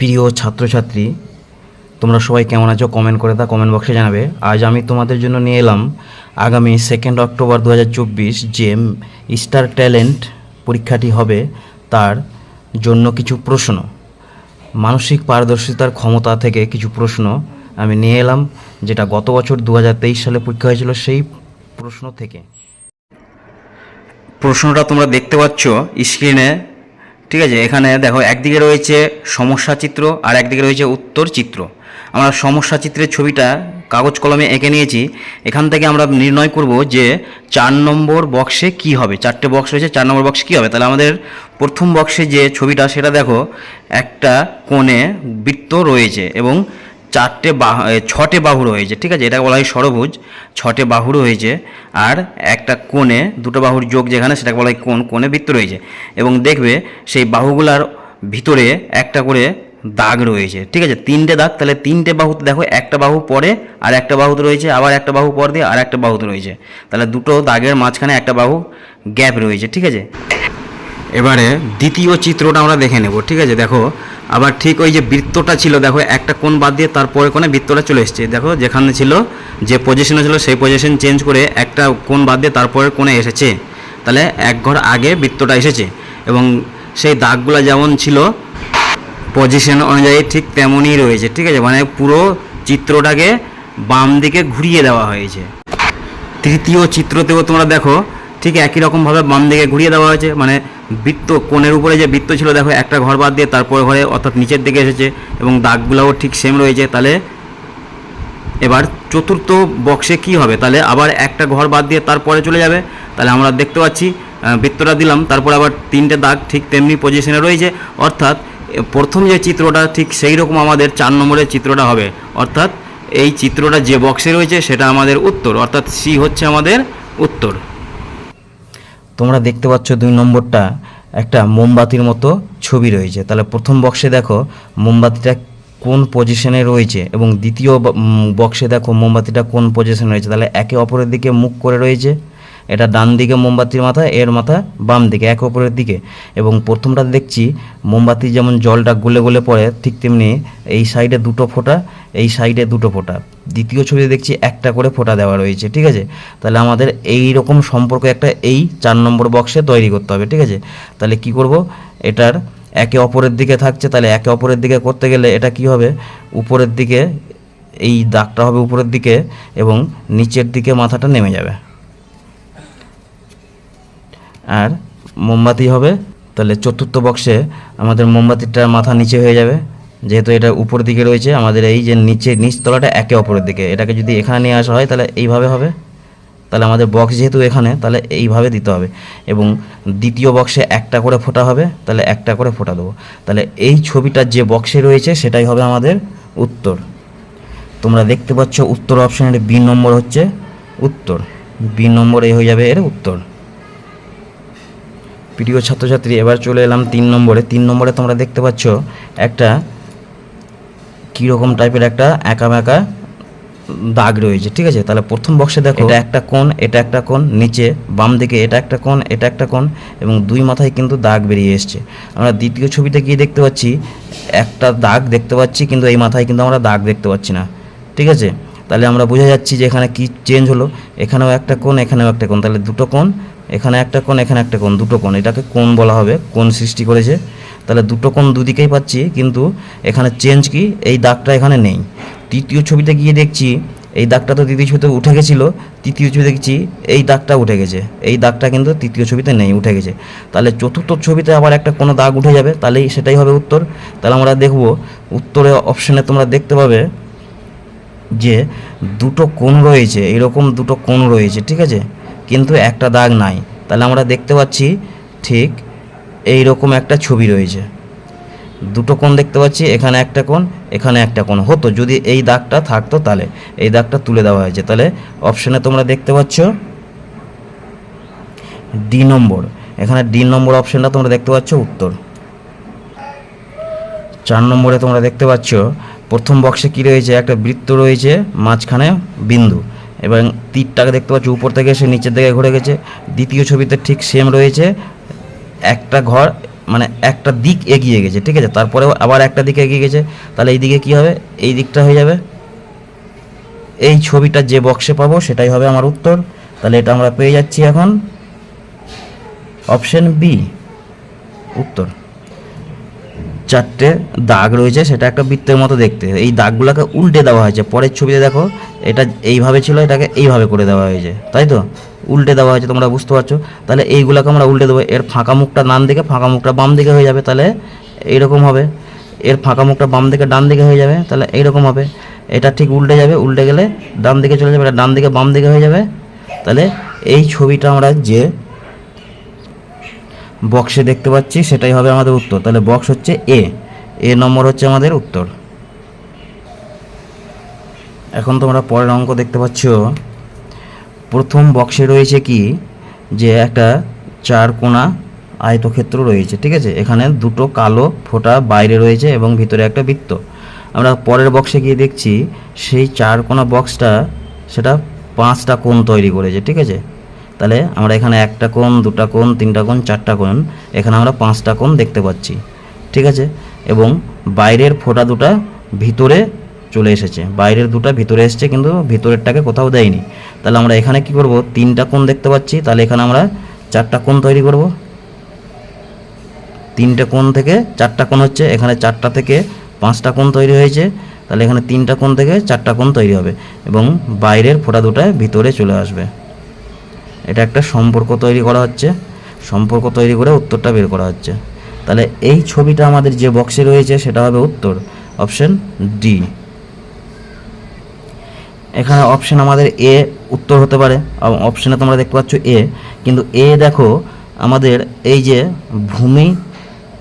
প্রিয় ছাত্রছাত্রী, তোমরা সবাই কেমন আছো? কমেন্ট করে তা কমেন্ট বক্সে জানাবে। আজ আমি তোমাদের জন্য নিয়ে এলাম আগামী সেকেন্ড অক্টোবর দু হাজার চব্বিশ যে স্টার ট্যালেন্ট পরীক্ষাটি হবে, তার জন্য কিছু প্রশ্ন। মানসিক পারদর্শিতার ক্ষমতা থেকে কিছু প্রশ্ন আমি নিয়ে এলাম, যেটা গত বছর দু হাজার তেইশ সালে পরীক্ষা হয়েছিল সেই প্রশ্ন থেকে। প্রশ্নটা তোমরা দেখতে পাচ্ছ স্ক্রিনে। ঠিক আছে, এখানে দেখো, একদিকে রয়েছে সমস্যা চিত্র আর একদিকে রয়েছে উত্তর চিত্র। আমরা সমস্যা চিত্রের ছবিটা কাগজ কলমে এঁকে নিয়েছি। এখান থেকে আমরা নির্ণয় করব যে চার নম্বর বক্সে কি হবে। চারটে বক্স রয়েছে, চার নম্বর বক্সে কী হবে? তাহলে আমাদের প্রথম বক্সে যে ছবিটা, সেটা দেখো, একটা কোণে বৃত্ত রয়েছে এবং চারটে বাহু ছটে বাহু রয়েছে ঠিক আছে? এটা বলা হয় সরভুজ ছটে বাহু রয়েছে আর একটা কোণে, দুটো বাহুর যোগ যেখানে, সেটাকে বলা হয় কোণ, কোণে বৃত্ত রয়েছে। এবং দেখবে, সেই বাহুগুলার ভিতরে একটা করে দাগ রয়েছে, ঠিক আছে? তিনটে দাগ, তাহলে তিনটে বাহুতে দেখো, একটা বাহু পরে, আর একটা বাহুতে রয়েছে, আবার একটা বাহু পর দিয়ে, আর একটা বাহুতে রয়েছে। তাহলে দুটো দাগের মাঝখানে একটা বাহু গ্যাপ রয়েছে, ঠিক আছে? এবারে দ্বিতীয় চিত্রটা আমরা দেখে নেব, ঠিক আছে? দেখো আবার ঠিক ওই যে বৃত্তটা ছিল, দেখো, একটা কোণ বাদ দিয়ে তারপরে কোণে বৃত্তটা চলে এসছে। দেখো, যেখানে ছিল, যে পজিশনে ছিল, সেই পজিশন চেঞ্জ করে একটা কোণ বাদ দিয়ে তারপরে কোণে এসেছে। তাহলে এক ঘর আগে বৃত্তটা এসেছে এবং সেই দাগগুলো যেমন ছিল পজিশন অনুযায়ী ঠিক তেমনই রয়েছে, ঠিক আছে? মানে পুরো চিত্রটাকে বাম দিকে ঘুরিয়ে দেওয়া হয়েছে। তৃতীয় চিত্রতেও তোমরা দেখো, ঠিক একই রকমভাবে বাম দিকে ঘুরিয়ে দেওয়া হয়েছে। মানে বৃত্ত, কোণের উপরে যে বৃত্ত ছিল, দেখো একটা ঘর বাদ দিয়ে তারপরে ঘরে অর্থাৎ নিচের দিকে এসেছে এবং দাগগুলোও ঠিক সেম রয়েছে। তাহলে এবার চতুর্থ বক্সে কি হবে? তাহলে আবার একটা ঘর বাদ দিয়ে তারপরে চলে যাবে। তাহলে আমরা দেখতে পাচ্ছি বৃত্তটা দিলাম, তারপর আবার তিনটে দাগ ঠিক তেমনি পজিশনে রয়েছে। অর্থাৎ প্রথম যে চিত্রটা ঠিক সেই রকম আমাদের চার নম্বরের চিত্রটা হবে। অর্থাৎ এই চিত্রটা যে বক্সে রয়েছে, সেটা আমাদের উত্তর। অর্থাৎ সি হচ্ছে আমাদের উত্তর। তোমরা দেখতে পাচ্ছ দুই নম্বরটা, একটা মোমবাতির মতো ছবি রয়েছে। তাহলে প্রথম বক্সে দেখো, মোমবাতিটা কোন পজিশনে রয়েছে এবং দ্বিতীয় বক্সে দেখো মোমবাতিটা কোন পজিশনে রয়েছে। তাহলে একে অপরের দিকে মুখ করে রয়েছে। এটা ডান দিকে মোমবাতির মাথা, এর মাথা বাম দিকে, একে অপরের দিকে। এবং প্রথমটা দেখছি, মোমবাতি যেমন জলটা গলে গলে পড়ে, ঠিক তেমনি এই সাইডে দুটো ফোঁটা, এই সাইডে দুটো ফোঁটা। দ্বিতীয় ছবিতে দেখছি একটা করে ফোঁটা দেওয়া রয়েছে, ঠিক আছে? তাহলে আমাদের এই রকম সম্পর্ক একটা এই চার নম্বর বক্সে তৈরি করতে হবে, ঠিক আছে? তাহলে কি করব? এটার একে অপরের দিকে থাকছে, তাহলে একে অপরের দিকে করতে গেলে এটা কি হবে? উপরের দিকে, এই দাগটা হবে উপরের দিকে এবং নিচের দিকে মাথাটা নেমে যাবে। আর মোমবাতি হবে, তাহলে চতুর্থ বক্সে আমাদের মোমবাতিটার মাথা নিচে হয়ে যাবে। যেহেতু এটা উপর দিকে রয়েছে, আমাদের এই যে নিচে নিচতলাটা একে অপরের দিকে। এটাকে যদি এখানে নিয়ে আসা হয়, তাহলে এইভাবে হবে। তাহলে আমাদের বক্স যেহেতু এখানে, তাহলে এইভাবে দিতে হবে। এবং দ্বিতীয় বক্সে একটা করে ফোটা হবে, তাহলে একটা করে ফোটা দেবো। তাহলে এই ছবিটা যে বক্সে রয়েছে, সেটাই হবে আমাদের উত্তর। তোমরা দেখতে পাচ্ছ উত্তর অপশনের বি নম্বর হচ্ছে উত্তর। বি নম্বর এই হয়ে যাবে এর উত্তর। প্রিয় ছাত্রছাত্রী, এবার চলে এলাম তিন নম্বরে। তিন নম্বরে তোমরা দেখতে পাচ্ছ একটা কীরকম টাইপের একটা একা মেকা দাগ রয়েছে, ঠিক আছে? তাহলে প্রথম বক্সে দেখো, এটা একটা কোণ, এটা একটা কোণ, নিচে, বাম দিকে এটা একটা কোণ, এটা একটা কোণ এবং দুই মাথায় কিন্তু দাগ বেরিয়ে এসছে। আমরা দ্বিতীয় ছবিতে গিয়ে দেখতে পাচ্ছি, একটা দাগ দেখতে পাচ্ছি কিন্তু এই মাথায় কিন্তু আমরা দাগ দেখতে পাচ্ছি না, ঠিক আছে? তাহলে আমরা বোঝা যাচ্ছি যে এখানে কি চেঞ্জ হলো। এখানেও একটা কোণ, এখানেও একটা কোণ, তাহলে দুটো কোণ, এখানে একটা কোণ, এখানে একটা কোণ, দুটো কোণ। এটাকে কোণ বলা হবে, কোণ সৃষ্টি করেছে। তাহলে দুটো কোণ দুদিকেই পাচ্ছি, কিন্তু এখানে চেঞ্জ কি? এই দাগটা এখানে নেই। তৃতীয় ছবিতে গিয়ে দেখছি, এই দাগটা তো দ্বিতীয় ছবিতে উঠে গেছিল, তৃতীয় ছবি দেখছি, এই দাগটা উঠে গেছে। এই দাগটা কিন্তু তৃতীয় ছবিতে নেই, উঠে গেছে। তাহলে চতুর্থ ছবিতে আবার একটা কোনো দাগ উঠে যাবে, তাহলেই সেটাই হবে উত্তর। তাহলে আমরা দেখব, উত্তরে অপশনে তোমরা দেখতে পাবে যে দুটো কোণ রয়েছে, এরকম দুটো কোণ রয়েছে, ঠিক আছে? কিন্তু একটা দাগ নাই। তাহলে আমরা দেখতে পাচ্ছি, ঠিক এই রকম একটা ছবি রয়েছে। দুটো কোণ দেখতে পাচ্ছি, এখানে একটা কোণ, এখানে একটা কোণ। হতো, যদি এই দাগটা থাকতো তাহলে, এই দাগটা তুলে দেওয়া হয়েছে। তাহলে অপশানে তোমরা দেখতে পাচ্ছ ডি নম্বর। এখানে ডি নম্বর অপশানটা তোমরা দেখতে পাচ্ছ, উত্তর। চার নম্বরে তোমরা দেখতে পাচ্ছ, প্রথম বক্সে কি রয়েছে? একটা বৃত্ত রয়েছে, মাঝখানে বিন্দু। এবং তীরটাকে দেখতে পাচ্ছ, উপর থেকে এসে নিচের দিকে ঘুরে গেছে। দ্বিতীয় ছবিতে ঠিক সেম রয়েছে একটা ঘর মানে একটা দিক এগিয়ে গেছে, ঠিক আছে? তারপরেও আবার একটা দিক এগিয়ে গেছে, তাহলে এই দিকে কী হবে? এই দিকটা হয়ে যাবে। এই ছবিটা যে বক্সে পাবো, সেটাই হবে আমার উত্তর। তাহলে এটা আমরা পেয়ে যাচ্ছি এখন। অপশন বি উত্তর। চারটে দাগ রয়েছে, সেটা একটা বৃত্তের মতো দেখতে। এই দাগগুলোকে উল্টে দেওয়া হয়েছে, পরের ছবিতে দেখো, এটা এইভাবে ছিল, এটাকে এইভাবে করে দেওয়া হয়েছে, তাই তো? উল্টে দেওয়া হয়েছে, তোমরা বুঝতে পারছ? তাহলে এইগুলোকে আমরা উল্টে দেবো। এর ফাঁকা মুখটা ডান দিকে, ফাঁকা মুখটা বাম দিকে হয়ে যাবে, তাহলে এইরকম হবে। এর ফাঁকা মুখটা বাম দিকে, ডান দিকে হয়ে যাবে, তাহলে এইরকম হবে। এটা ঠিক উল্টে যাবে, উল্টে গেলে ডান দিকে চলে যাবে, এটা ডান দিকে, বাম দিকে হয়ে যাবে। তাহলে এই ছবিটা আমরা যে বক্সে দেখতে পাচ্ছি, সেটাই হবে আমাদের উত্তর। তাহলে বক্স হচ্ছে এ এ নম্বর হচ্ছে আমাদের উত্তর। এখন তোমরা পরের অঙ্ক দেখতে পাচ্ছ। প্রথম বক্সে রয়েছে কি? যে একটা চার কোণা আয়তক্ষেত্র রয়েছে, ঠিক আছে? এখানে দুটো কালো ফোঁটা বাইরে রয়েছে এবং ভিতরে একটা বৃত্ত। আমরা পরের বক্সে গিয়ে দেখছি, সেই চার কোণা বক্সটা সেটা পাঁচটা কোণ তৈরি করেছে, ঠিক আছে? তাহলে আমরা এখানে একটা কোণ, দুটা কোণ, তিনটা কোণ, চারটা কোণ, এখানে আমরা পাঁচটা কোণ দেখতে পাচ্ছি, ঠিক আছে? এবং বাইরের ফোঁটা দুটা ভিতরে চলে এসেছে। বাইরের দুটা ভিতরে এসেছে, কিন্তু ভিতরেরটাকে কোথাও দেয়নি। তাহলে আমরা এখানে কি করব? তিনটা কোণ দেখতে পাচ্ছি। তাহলে এখানে আমরা চারটা কোণ তৈরি করব। তিনটে কোণ থেকে চারটা কোণ হচ্ছে। এখানে চারটা থেকে পাঁচটা কোণ তৈরি হয়েছে। তাহলে এখানে তিনটা কোণ থেকে চারটা কোণ তৈরি হবে এবং বাইরের ফোঁটা দুটা ভিতরে চলে আসবে। এটা একটা সম্পর্ক তৈরি করা হচ্ছে। সম্পর্ক তৈরি করে উত্তরটা বের করা হচ্ছে। তাহলে এই ছবিটা আমাদের যে বক্সে রয়েছে সেটা হবে উত্তর। অপশন ডি এখানে অপশন আমাদের এ উত্তর হতে পারে অপশনে তোমরা দেখতে পাচ্ছ এ কিন্তু এ দেখো, আমাদের এই যে ভূমি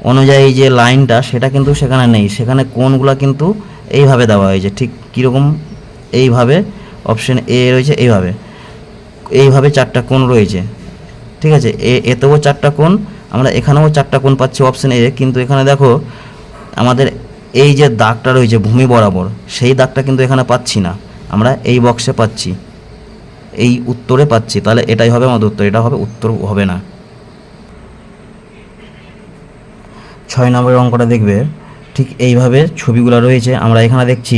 অনুযায়ী যে লাইনটা, সেটা কিন্তু সেখানে নেই। সেখানে কোনগুলো কিন্তু এইভাবে দেওয়া হয়েছে। ঠিক কীরকম এইভাবে অপশন এ রয়েছে, এইভাবে। এইভাবে চারটা কোণ রয়েছে। ঠিক আছে? এ, এতেও চারটা কোণ, আমরা এখানেও চারটা কোণ পাচ্ছি অপশন এ কিন্তু এখানে দেখো, আমাদের এই যে দাগটা রয়েছে ভূমি বরাবর, সেই দাগটা কিন্তু এখানে পাচ্ছি না। আমরা এই বক্সে পাচ্ছি। এই উত্তরে পাচ্ছি, তাহলে এটাই হবে আমাদের উত্তর, এটা হবে উত্তর হবে না। ছয় নম্বরের অঙ্কটা দেখবে, ঠিক এইভাবে ছবিগুলো রয়েছে, আমরা এখানে দেখছি,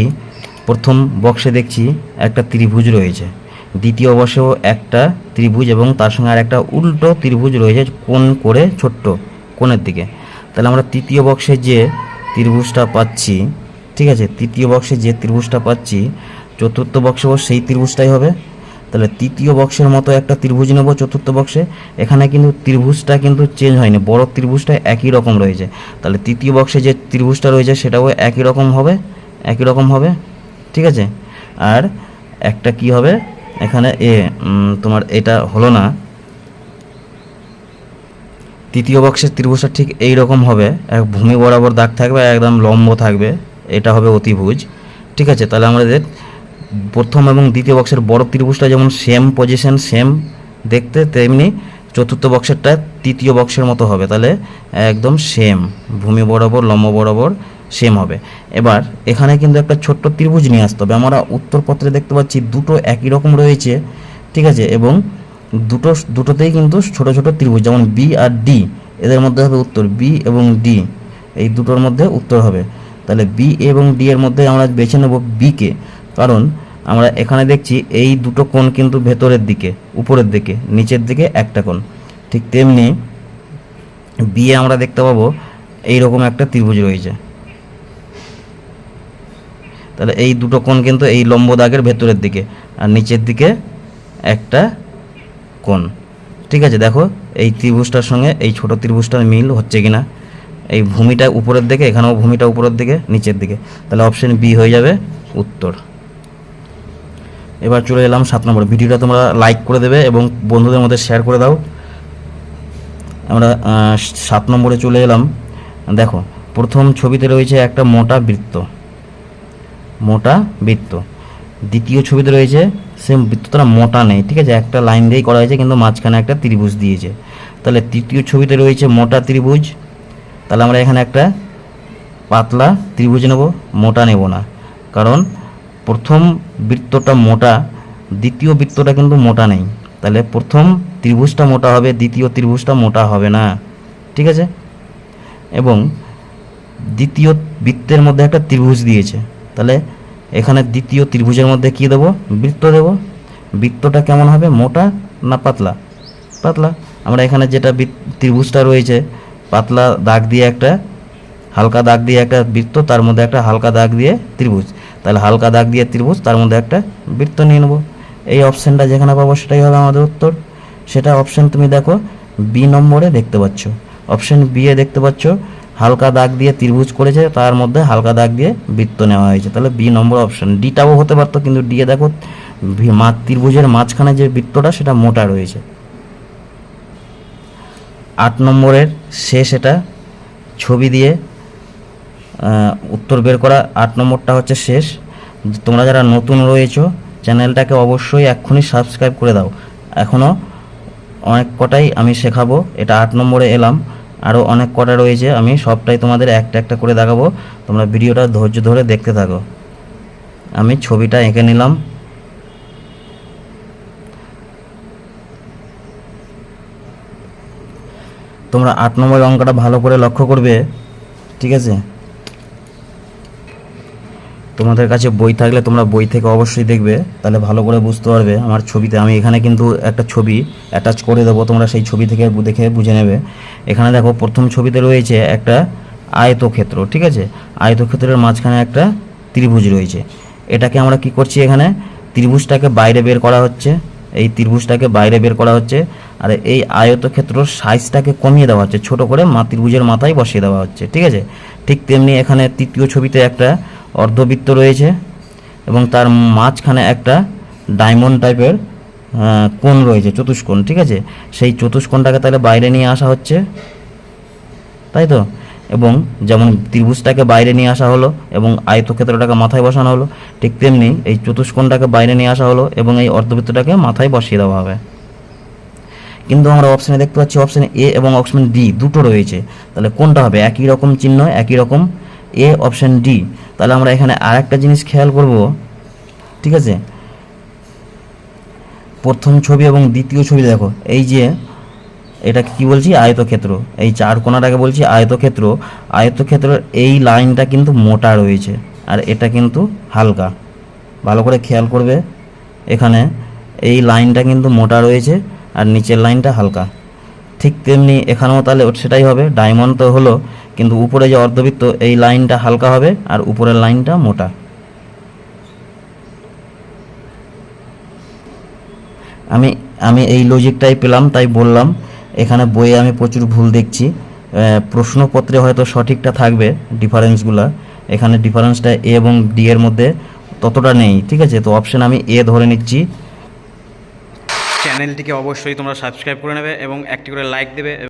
প্রথম বক্সে দেখছি একটা ত্রিভুজ রয়েছে। দ্বিতীয় বক্সেও একটা ত্রিভুজ এবং তার সঙ্গে আর একটা উল্টো ত্রিভুজ রয়েছে, কোণ করে ছোট্ট কোণের দিকে। তাহলে আমরা তৃতীয় বক্সে যে ত্রিভুজটা পাচ্ছি, ঠিক আছে, তৃতীয় বক্সে যে ত্রিভুজটা পাচ্ছি চতুর্থ বক্সেও সেই ত্রিভুজটাই হবে। তাহলে তৃতীয় বক্সের মতো একটা ত্রিভুজ নেব চতুর্থ বক্সে। এখানে কিন্তু ত্রিভুজটা কিন্তু চেঞ্জ হয়নি, বড় ত্রিভুজটা একই রকম রয়েছে। তাহলে তৃতীয় বক্সে যে ত্রিভুজটা রয়েছে সেটাও একই রকম হবে, একই রকম হবে, ঠিক আছে? আর একটা কি হবে? এখানে এ তোমার এটা হলো না। তৃতীয় বক্সের ত্রিভুজটা ঠিক এই রকম হবে, এক ভূমি বরাবর দাগ থাকবে একদম লম্ব থাকবে, এটা হবে অতিভুজ, ঠিক আছে? তাহলে আমাদের প্রথম এবং দ্বিতীয় বক্সের বড় ত্রিভুজটা যেমন সেম পজিশন সেম দেখতে, তেমনি চতুর্থ বক্সেরটা তৃতীয় বক্সের মতো হবে। তাহলে একদম সেম ভূমি বরাবর, লম্ব বরাবর সেম হবে। এবার এখানে কিন্তু একটা ছোট্ট ত্রিভুজ নিয়ে আসতে হবে। আমরা উত্তরপত্রে দেখতে পাচ্ছি দুটো একই রকম রয়েছে, ঠিক আছে? এবং দুটো, দুটোতেই কিন্তু ছোট ছোট ত্রিভুজ, যেমন বি আর ডি এদের মধ্যে হবে উত্তর বি এবং ডি এই দুটোর মধ্যে উত্তর হবে। তাহলে বি এবং ডি এর মধ্যে আমরা বেছে নেব বিকে কারণ আমরা এখানে দেখছি এই দুটো কোণ কিন্তু ভেতরের দিকে, উপরের দিকে, নিচের দিকে একটা কোণ। ঠিক তেমনি বিয়ে আমরা দেখতে পাবো এই রকম একটা ত্রিভুজ রয়েছে। তাহলে এই দুটো কোণ কিন্তু এই লম্ব দাগের ভেতরের দিকে আর নিচের দিকে একটা কোণ। ঠিক আছে, দেখো, এই ত্রিভুজটার সঙ্গে এই ছোট ত্রিভুজটার মিল হচ্ছে কিনা। এই ভূমিটা উপরের দিকে, এখানেও ভূমিটা উপরের দিকে, নিচের দিকে। তাহলে অপশন বি হয়ে যাবে উত্তর। এবার চলে এলাম সাত নম্বর। ভিডিওটা তোমরা লাইক করে দেবে এবং বন্ধুদের মধ্যে শেয়ার করে দাও। আমরা সাত নম্বরে চলে এলাম। দেখো, প্রথম ছবিতে রয়েছে একটা মোটা বৃত্ত। মোটা বৃত্ত। দ্বিতীয় ছবিতে রয়েছে সেম বৃত্তটা মোটা নেই, ঠিক আছে? একটা লাইন দিয়েই করা হয়েছে, কিন্তু মাঝখানে একটা ত্রিভুজ দিয়েছে। তাহলে তৃতীয় ছবিতে রয়েছে মোটা ত্রিভুজ। তাহলে আমরা এখানে একটা পাতলা ত্রিভুজ নেব, মোটা নেব না। কারণ প্রথম বৃত্তটা মোটা, দ্বিতীয় বৃত্তটা কিন্তু মোটা নেই। তাহলে প্রথম ত্রিভুজটা মোটা হবে, দ্বিতীয় ত্রিভুজটা মোটা হবে না। ঠিক আছে? এবং দ্বিতীয় বৃত্তের মধ্যে একটা ত্রিভুজ দিয়েছে। তাহলে এখানে দ্বিতীয় ত্রিভুজের মধ্যে কি দেবো? বৃত্ত দেব। বৃত্তটা কেমন হবে? মোটা না পাতলা? পাতলা। আমরা এখানে যেটা ত্রিভুজটা রয়েছে, পাতলা দাগ দিয়ে একটা, হালকা দাগ দিয়ে একটা বৃত্ত, তার মধ্যে একটা হালকা দাগ দিয়ে ত্রিভুজ। তাহলে হালকা দাগ দিয়ে ত্রিভুজ, তার মধ্যে একটা বৃত্ত নিয়ে নেব। এই অপশানটা যেখানে পাবো সেটাই হবে আমাদের উত্তর। সেটা অপশান তুমি দেখো বি নম্বরে দেখতে পাচ্ছ। অপশান বি এ দেখতে পাচ্ছ, হালকা দাগ দিয়ে ত্রিভুজ করেছে, তার মধ্যে হালকা দাগ দিয়ে বৃত্ত নেওয়া হয়েছে। তাহলে বি নম্বর অপশান। ডিটাও হতে পারতো, কিন্তু ডি এ দেখো মা, ত্রিভুজের মাঝখানে যে বৃত্তটা, সেটা মোটা রয়েছে। আট নম্বরের শেষ এটা, ছবি দিয়ে উত্তর বের করা আট নম্বরটা হচ্ছে শেষ। তোমরা যারা নতুন রয়েছো, চ্যানেলটাকে অবশ্যই এক্ষুনি সাবস্ক্রাইব করে দাও। এখনও অনেক কটাই আমি শেখাবো, এটা আট নম্বরে এলাম। আরও অনেক কটা রয়েছে, আমি সবটাই তোমাদের একটা একটা করে দেখাবো। তোমরা ভিডিওটা ধৈর্য ধরে দেখতে থাকো। আমি ছবিটা এঁকে নিলাম। তোমরা আট নম্বর অঙ্কটা ভালো করে লক্ষ্য করবে, ঠিক আছে? তোমাদের কাছে বই থাকলে তোমরা বই থেকে অবশ্যই দেখবে, তাহলে ভালো করে বুঝতে পারবে। আমার ছবিতে আমি এখানে কিন্তু একটা ছবি অ্যাটাচ করে দেবো, তোমরা সেই ছবি থেকে দেখে বুঝে নেবে। এখানে দেখো, প্রথম ছবিতে রয়েছে একটা আয়তক্ষেত্র, ঠিক আছে? আয়তক্ষেত্রের মাঝখানে একটা ত্রিভুজ রয়েছে। এটাকে আমরা কি করছি এখানে? ত্রিভুজটাকে বাইরে বের করা হচ্ছে। এই ত্রিভুজটাকে বাইরে বের করা হচ্ছে, আর এই আয়তক্ষেত্রর সাইজটাকে কমিয়ে দেওয়া হচ্ছে, ছোট করে মা ত্রিভুজের মাথায় বসিয়ে দেওয়া হচ্ছে, ঠিক আছে? ঠিক তেমনি এখানে তৃতীয় ছবিতে একটা অর্ধবৃত্ত রয়েছে এবং তার মাঝখানে একটা ডায়মন্ড টাইপের কোণ রয়েছে, চতুষ্কোণ, ঠিক আছে? সেই চতুষ্কোণটাকে তাহলে বাইরে নিয়ে আসা হচ্ছে, তাই তো? এবং যেমন ত্রিভুজটাকে বাইরে নিয়ে আসা হলো এবং আয়তক্ষেত্রটাকে মাথায় বসানো হলো, ঠিক তেমনি এই চতুষ্কোণটাকে বাইরে নিয়ে আসা হলো এবং এই অর্ধবৃত্তটাকে মাথায় বসিয়ে দেওয়া হবে। কিন্তু আমরা অপশানে দেখতে পাচ্ছি অপশান এ এবং অপশান ডি দুটো রয়েছে। তাহলে কোনটা হবে? একই রকম চিহ্ন, একই রকম এ অপশান ডি তাহলে আমরা এখানে আর একটা জিনিস খেয়াল করব, ঠিক আছে? প্রথম ছবি এবং দ্বিতীয় ছবি দেখো। এই যে এটা কি বলছি? আয়তক্ষেত্র। এই চার কোণাটাকে বলছি আয়তক্ষেত্র। আয়তক্ষেত্রের এই লাইনটা কিন্তু মোটা রয়েছে, আর এটা কিন্তু হালকা। ভালো করে খেয়াল করবে। এখানে এই লাইনটা কিন্তু মোটা রয়েছে, আর নিচের লাইনটা হালকা। ঠিক তেমনি এখানেও তাহলে সেটাই হবে। ডায়মন্ড তো হলো, কিন্তু উপরে যে অর্ধবৃত্ত, এই লাইনটা হালকা হবে, আর উপরের লাইনটা মোটা। আমি আমি এই লজিকটাই পেলাম, তাই বললাম। এখানে বইয়ে আমি প্রচুর ভুল দেখছি। প্রশ্নপত্রে হয়তো সঠিকটা থাকবে ডিফারেন্সগুলো। এখানে ডিফারেন্সটা এ এবং ডি এর মধ্যে ততটা নেই, ঠিক আছে? তো অপশন আমি এ ধরে নিচ্ছি। চ্যানেলটিকে অবশ্যই তোমরা সাবস্ক্রাইব করে নেবে এবং একটি করে লাইক দেবে।